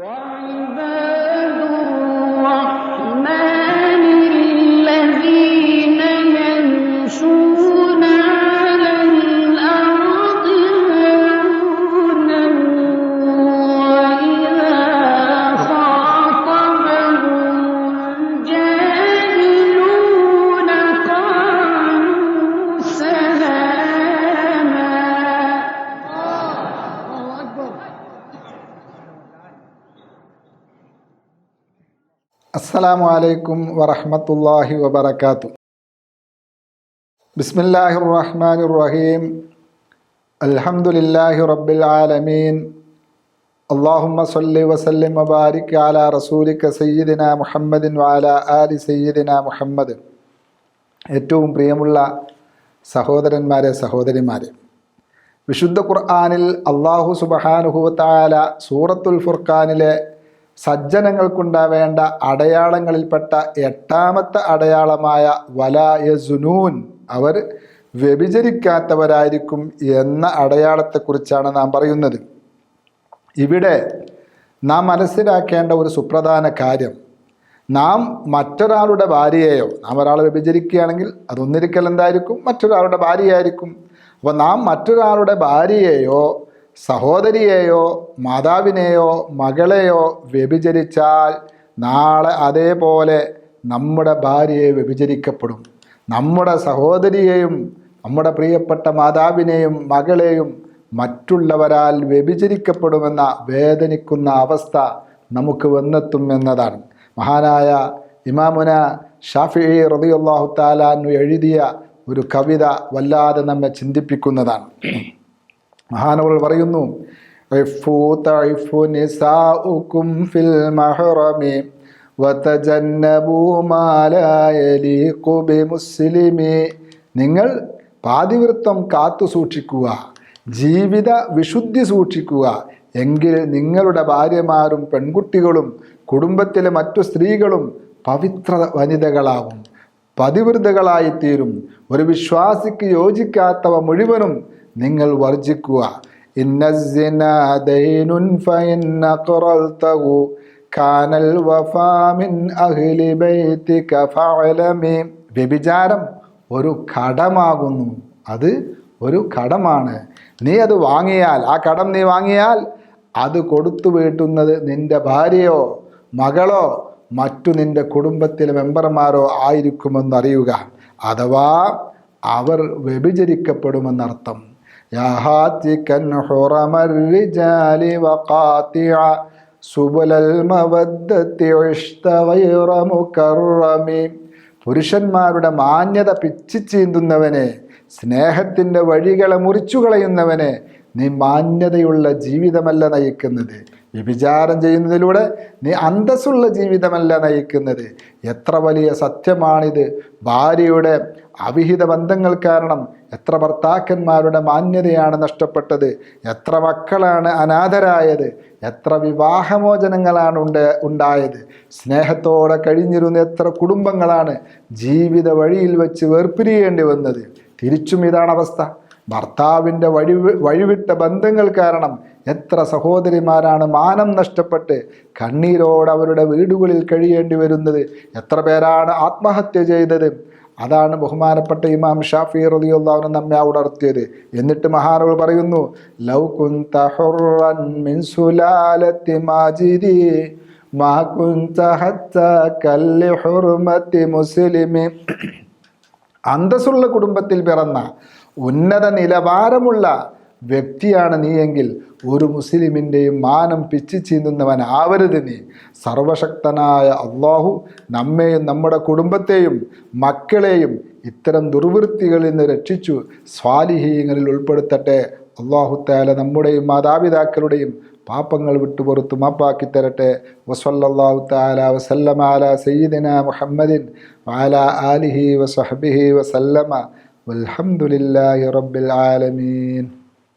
وعباد അസ്സലാമു അലൈക്കും വറഹമത്തല്ലാഹി വബർക്കാത്തു ബിസ്മില്ലാഹിർ റഹ്മാനിർ റഹീം അൽഹംദുലില്ലാഹി റബ്ബിൽ ആലമീൻ. അല്ലാഹുമ്മ സല്ലി വസല്ലിം വബാരിക് അലാ റസൂലിക സയ്യിദിന മുഹമ്മദിൻ വാല ആലി സയ്യിദിന മുഹമ്മദ്. ഏറ്റവും പ്രിയമുള്ള സഹോദരന്മാരെ സഹോദരിമാരെ. വിശുദ്ധ ഖുർആാനിൽ അള്ളാഹു സുബഹാനുഹുവത്തായ സൂറത്തുൽ ഫുർഖാനിലെ സജ്ജനങ്ങൾക്കുണ്ടാവേണ്ട അടയാളങ്ങളിൽപ്പെട്ട എട്ടാമത്തെ അടയാളമായ വലായസുനൂൻ അവർ വ്യഭിചരിക്കാത്തവരായിരിക്കും എന്ന അടയാളത്തെക്കുറിച്ചാണ് നാം പറയുന്നത്. ഇവിടെ നാം മനസ്സിലാക്കേണ്ട ഒരു സുപ്രധാന കാര്യം. നാം മറ്റൊരാളുടെ ഭാര്യയെയോ നാം ഒരാളെ വ്യഭിചരിക്കുകയാണെങ്കിൽ അതൊന്നിരിക്കൽ എന്തായിരിക്കും? മറ്റൊരാളുടെ ഭാര്യയായിരിക്കും. അപ്പോൾ നാം മറ്റൊരാളുടെ ഭാര്യയെയോ സഹോദരിയെയോ മാതാവിനെയോ മകളെയോ വ്യഭിചരിച്ചാൽ നാളെ അതേപോലെ നമ്മുടെ ഭാര്യയെ വ്യഭിചരിക്കപ്പെടും. നമ്മുടെ സഹോദരിയെയും നമ്മുടെ പ്രിയപ്പെട്ട മാതാവിനെയും മകളെയും മറ്റുള്ളവരാൽ വ്യഭിചരിക്കപ്പെടുമെന്ന വേദനിക്കുന്ന അവസ്ഥ നമുക്ക് വന്നെത്തും എന്നതാണ്. മഹാനായ ഇമാമുന ഷാഫി റതിയുള്ളാഹു താലാന്നു എഴുതിയ ഒരു കവിത വല്ലാതെ നമ്മെ ചിന്തിപ്പിക്കുന്നതാണ്. മഹാനവൾ പറയുന്നു "ഇഫ്ഫു തഇഫ്ഫു നിസാഉകും ഫിൽ നിങ്ങൾ പാതിവൃത്തം കാത്തു സൂക്ഷിക്കുക ജീവിത വിശുദ്ധി സൂക്ഷിക്കുക. എങ്കിൽ നിങ്ങളുടെ ഭാര്യമാരും പെൺകുട്ടികളും കുടുംബത്തിലെ മറ്റു സ്ത്രീകളും പവിത്ര വനിതകളാവും പതിവൃതകളായിത്തീരും. ഒരു വിശ്വാസിക്ക് യോജിക്കാത്തവ മുഴുവനും നിങ്ങൾ വർജിക്കുക. വഫാമിൻ അഹ്ലി ഫഅലമി വ്യഭിചാരം ഒരു കടമാകുന്നു. അത് ഒരു കടമാണ്. നീ അത് വാങ്ങിയാൽ ആ കടം നീ വാങ്ങിയാൽ അത് കൊടുത്തു വീട്ടുന്നത് നിന്റെ ഭാര്യയോ മകളോ മറ്റു നിന്റെ കുടുംബത്തിലെ മെമ്പർമാരോ ആയിരിക്കുമെന്നറിയുക അഥവാ അവർ വ്യഭിചരിക്കപ്പെടുമെന്നർത്ഥം. യാഹാത്തിക്കൻ ഹുറമർരിജാലി വഖാത്തിഅ സുബലൽ മവദ്ദത്തി ഇഷ്ത ഗൈറ മുകറമി പുരുഷന്മാരുടെ മാന്യത പിച്ചിച്ചീന്തുന്നവനെ സ്നേഹത്തിന്റെ വഴികളെ മുറിച്ചു കളയുന്നവനെ നീ മാന്യതയുള്ള ജീവിതമല്ല നയിക്കുന്നത്. വ്യഭിചാരം ചെയ്യുന്നതിലൂടെ നീ അന്തസ്സുള്ള ജീവിതമല്ല നയിക്കുന്നത്. എത്ര വലിയ സത്യമാണിത്. ഭാര്യയുടെ അവിഹിത ബന്ധങ്ങൾ കാരണം എത്ര ഭർത്താക്കന്മാരുടെ മാന്യതയാണ് നഷ്ടപ്പെട്ടത് എത്ര മക്കളാണ് അനാഥരായത് എത്ര വിവാഹമോചനങ്ങളാണ് ഉണ്ട് ഉണ്ടായത്. സ്നേഹത്തോടെ കഴിഞ്ഞിരുന്ന എത്ര കുടുംബങ്ങളാണ് ജീവിത വഴിയിൽ വെച്ച് വേർപിരിയേണ്ടി വന്നത്. തിരിച്ചും ഇതാണ് അവസ്ഥ. ഭർത്താവിന്റെ വഴി വഴിവിട്ട ബന്ധങ്ങൾ കാരണം എത്ര സഹോദരിമാരാണ് മാനം നഷ്ടപ്പെട്ട് കണ്ണീരോട് അവരുടെ വീടുകളിൽ കഴിയേണ്ടി വരുന്നത്. എത്ര പേരാണ് ആത്മഹത്യ ചെയ്തത്. അതാണ് ബഹുമാനപ്പെട്ട ഇമാം ഷാഫി റളിയല്ലാഹു നമ്മെ ഉണർത്തിയത്. എന്നിട്ട് മഹാനവൾ പറയുന്നു ലൗ മുസ്ലിമി. അന്തസ്സുള്ള കുടുംബത്തിൽ പിറന്ന ഉന്നത നിലവാരമുള്ള വ്യക്തിയാണ് നീയെങ്കിൽ ഒരു മുസ്ലിമിന്റെയും മാനം പിച്ചു ചീന്തുന്നവൻ ആവരുത് നീ. സർവശക്തനായ അള്ളാഹു നമ്മെയും നമ്മുടെ കുടുംബത്തെയും മക്കളെയും ഇത്തരം ദുർവൃത്തികളിൽ നിന്ന് രക്ഷിച്ചു സ്വാലിഹീങ്ങളിൽ ഉൾപ്പെടുത്തട്ടെ. അള്ളാഹു താല നമ്മുടെയും മാതാപിതാക്കളുടെയും പാപങ്ങൾ വിട്ടുപുറത്തു മാപ്പാക്കി തരട്ടെ. വസല്ലല്ലാഹു താല വസല്ലമ അല സയ്യിദിന മുഹമ്മദിൻ വാല ആലിഹി വസഹബിഹി വസല്ലമ. വൽഹംദുലില്ലാഹി റബ്ബിൽ ആലമീൻ.